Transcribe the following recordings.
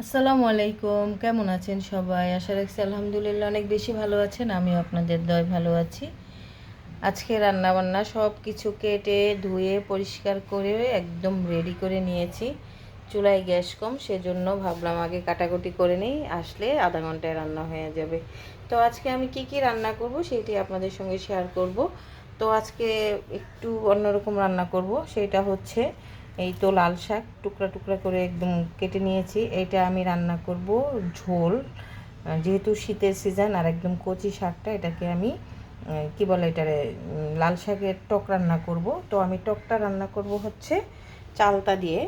আসসালামু আলাইকুম। কেমন আছেন সবাই? আশা রাখছি আলহামদুলিল্লাহ অনেক বেশি ভালো আছেন, আমিও আপনাদের দয় ভালো আছি। আজকে রান্না বান্না সব কিছু কেটে, ধুয়ে, পরিষ্কার করে, একদম রেডি করে নিয়েছি। চুলায় গ্যাস কম, সেজন্য ভাবলাম আগে কাটাকুটি করে নেই, আসলে আধা ঘন্টায় রান্না হয়ে যাবে। তো আজকে আমি কি কি রান্না করব সেটি আপনাদের সঙ্গে শেয়ার করব। তো আজকে একটু অন্যরকম রান্না করব, সেটা হচ্ছে এই তো লাল শাক টুকরা টুকরা করে একদম কেটে নিয়েছি। এটা আমি রান্না করব ঝোল। যেহেতু শীতের সিজন আর একদম কচি শাকটা, এটাকে আমি কি বলে এটারে লাল শাকের টক রান্না করব। তো আমি টকটা রান্না করব হচ্ছে চালতা দিয়ে,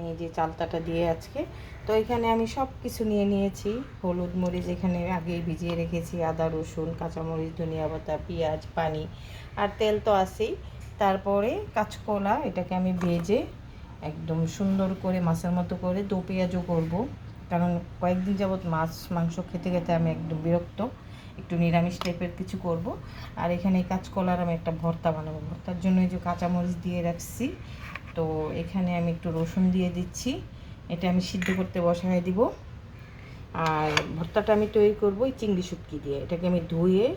এই যে চালতাটা দিয়ে আজকে। তো এখানে আমি সব কিছু নিয়ে নিয়েছি। হলুদ মরিচ এখানে আগে ভিজিয়ে রেখেছি, আদা, রসুন, কাঁচামরিচ, ধনিয়া পাতা, পেঁয়াজ, পানি আর তেল তো আছেই। তারপরে কাঁচকলা, এটাকে আমি ভেজে একদম সুন্দর করে, মাছের মতো করে দো পেঁয়াজও করব। কারণ কয়েকদিন যাবৎ মাছ, মাংস খেতে খেতে আমি একদম বিরক্ত। একটু নিরামিষ টাইপের কিছু করব। আর এখানে কাঁচকলার আমি একটা ভর্তা বানাবো। ভর্তার জন্য এই যে কাঁচামরিচ দিয়ে রাখছি। তো এখানে আমি একটু রসুন দিয়ে দিচ্ছি। এটা আমি সিদ্ধ করতে বসায় দিব। আর ভর্তাটা আমি তৈরি করব এই চিংড়ি শুটকি দিয়ে। এটাকে আমি ধুয়ে,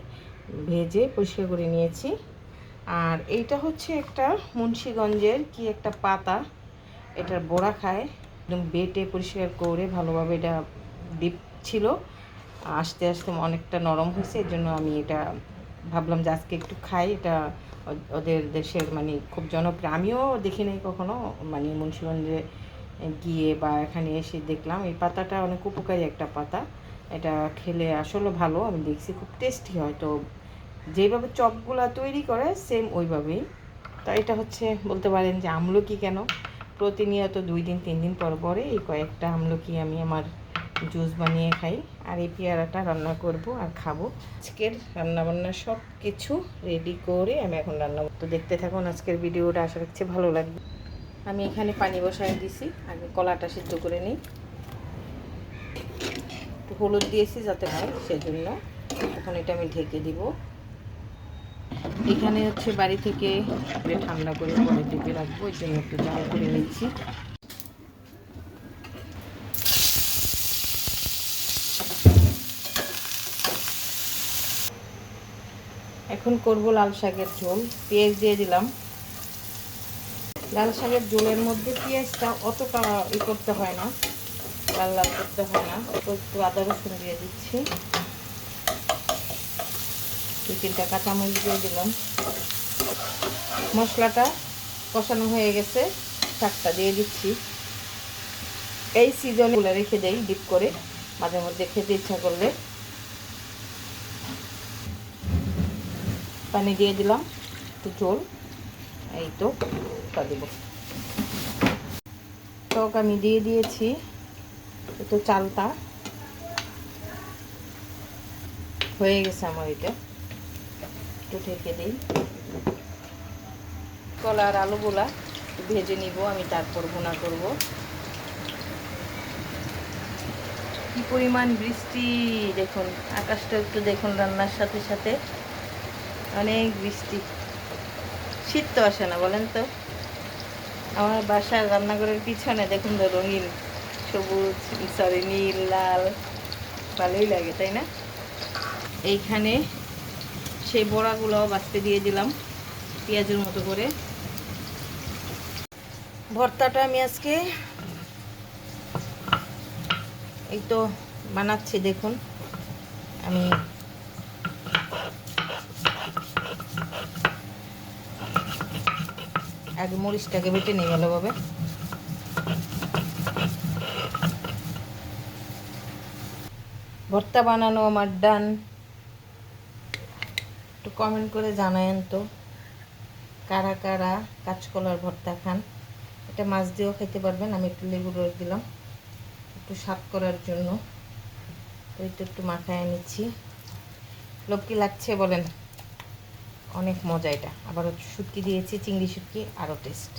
ভেজে পরিষ্কার করে নিয়েছি। আর এইটা হচ্ছে একটা মুন্সীগঞ্জের কি একটা পাতা। এটার বড়া খায়। একদম বেটে পরিষ্কার করে ভালোভাবে এটা ডিপ ছিল। আস্তে আস্তে অনেকটা নরম হয়েছে, এর জন্য আমি এটা ভাবলাম যে আজকে একটু খাই। এটা ওদের দেশের মানে খুব জনপ্রিয়। আমিও দেখি নাই কখনো। মানে মুন্সিগঞ্জে গিয়ে বা এখানে এসে দেখলাম। এই পাতাটা অনেক উপকারী একটা পাতা। এটা খেলে আসলে ভালো। আমি দেখছি খুব টেস্টি হয়। তো যেভাবে চপগুলা তৈরি করে সেম ওইভাবেই। তো এটা হচ্ছে বলতে পারেন যে আমলকি কেন? প্রতিনিয়ত দুই দিন, তিন দিন পর পরে এই কয়েকটা আমলকি আমি আমার জুস বানিয়ে খাই আর এই পেয়ারাটা রান্না করব আর খাব। আজকের রান্নাবান্না সব কিছু রেডি করে আমি এখন রান্না তো দেখতে থাকুন আজকের ভিডিওটা, আশা রাখছি ভালো লাগবে। আমি এখানে পানি বসায় দিছি, আগে কলাটা সিদ্ধ করে নিই। হলুদ দিয়েছি যাতে হয়, সেজন্য এখন এটা আমি ঢেকে দিব। এখানে হচ্ছে বাড়ি থেকে ঠান্ডা করে পরে ঢেকে রাখব এই জন্য একটু জাল করে নিচ্ছি। এখন করব লাল শাকের ঝোল, পেঁয়াজ দিয়ে দিলাম। লাল শাকের ঝোলের মধ্যে পেঁয়াজটা অতটা ই করতে হয় না, লাল লাল করতে হয় না, অল্প একটু আদা রসুন দিয়ে দিচ্ছি। দু তিনটা কাঁচামরিচ দিয়ে দিলাম। মশলাটা কষানো হয়ে গেছে, শাকটা দিয়ে দিচ্ছি। এই সিজনগুলো রেখে দেই ডিপ করে, মাঝে মধ্যে খেতে ইচ্ছা করলে। পানি দিয়ে দিলাম, একটু ঝোল এই তো দেব। টক আমি দিয়ে দিয়েছি, একটু চালটা হয়ে গেছে আমার এটা। একটু ঢেকে দিই। কলা আর আলুগুলা ভেজে নিব, আমি তারপর ভুনা করব। কি পরিমাণ বৃষ্টি, দেখুন, আকাশটা একটু দেখুন রান্নার সাথে সাথে। অনেক বৃষ্টি। শীত তো আসে না, বলেন তো। আমার বাসার রান্নাঘরের পিছনে দেখুন তো রঙিন সবুজ সরি নীল, লাল, ভালোই লাগে, তাই না? এইখানে সেই বড়াগুলোও বাঁচতে দিয়ে দিলাম, পেঁয়াজের মতো করে। ভর্তাটা আমি আজকে এই তো বানাচ্ছি, দেখুন। আমি আগে মরিচটাকে বেটে নিই ভালোভাবে। ভর্তা বানানো আমার ডান। কমেন্ট করে জানায়েন তো। কারা কারা কাঁচকলার ভর্তা খান? এটা মাছ দিয়েও খেতে পারবেন, আমি একটু লেবুর রস দিলাম। একটু স্বাদ করার জন্য। তো একটু মাখায় নিচ্ছি। লোক কি লাগছে বলেন? অনেক মজা এটা। আবার শুটকি দিয়েছি, চিংড়ি শুটকি, আরও টেস্ট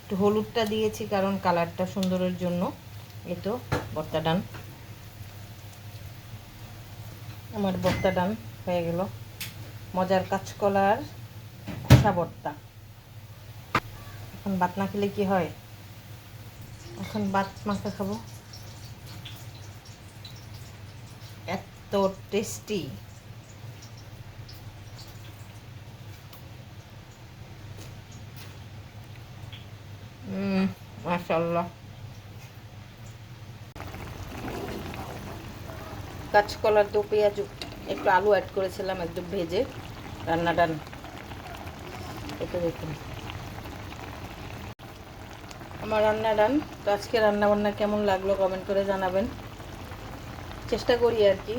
একটু হলুদটা দিয়েছি কারণ কালারটা সুন্দরের জন্য। এই তো ভর্তা ডান। আমার ভর্তা ডান হয়ে গেল। মজার কাঁচকলার খোসা ভর্তা। এখন ভাত না খেলে কি হয়? এখন ভাত মাখা খাব। টেস্টি মাশাল্লাহ কাঁচকলার দো পেঁয়াজ। একটু আলু অ্যাড করেছিলাম, একদম ভেজে। রান্না ডান এটা দেখুন। আমার রান্না ডান তো আজকে রান্না বান্না কেমন লাগল কমেন্ট করে জানাবেন। চেষ্টা করি আর কি।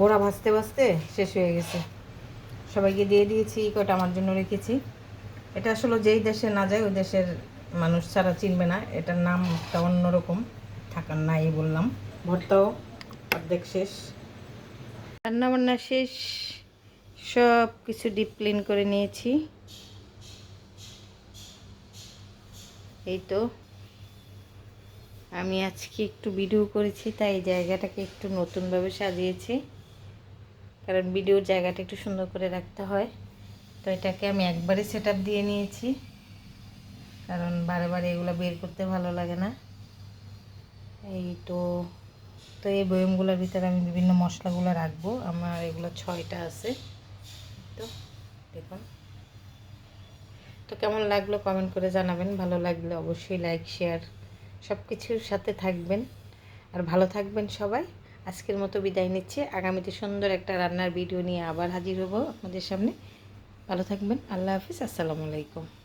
বড়া ভাজতে ভাজতে শেষ হয়ে গেছে। সবাইকে দিয়ে দিয়েছি কটা আমার জন্য রেখেছি। এটা আসলে যেই দেশে না যায়, ওই দেশের মানুষ ছাড়া চিনবে না। এটার নামটা অন্যরকম থাকার নাই বললাম। ভর্তাও অর্ধেক শেষ। রান্না বান্না শেষ, সব কিছু ডিপ ক্লিন করে নিয়েছি। এই তো আমি আজকে একটু ভিডিও করেছি, তাই জায়গাটাকে একটু নতুনভাবে সাজিয়েছি। কারণ ভিডিওর জায়গাটা একটু সুন্দর করে রাখতে হয়। তো এটাকে আমি একবারে সেট দিয়ে নিয়েছি। কারণ বারে বারে এগুলো বের করতে ভালো লাগে না। এই তো তো এই বয়মগুলোর ভিতরে আমি বিভিন্ন মশলাগুলো রাখব। আমার এগুলো ছয়টা আছে। তো দেখুন। তো কেমন লাগল কমেন্ট করে জানাবেন। ভালো লাগলে অবশ্যই লাইক শেয়ার সব কিছুর সাথে থাকবেন। আর ভালো থাকবেন সবাই। আজকের মতো বিদায় নিচ্ছে। আগামীতে সুন্দর একটা রান্নার ভিডিও নিয়ে আবার হাজির হব আপনাদের সামনে। ভালো থাকবেন। আল্লাহ হাফিজ। আসসালামু আলাইকুম।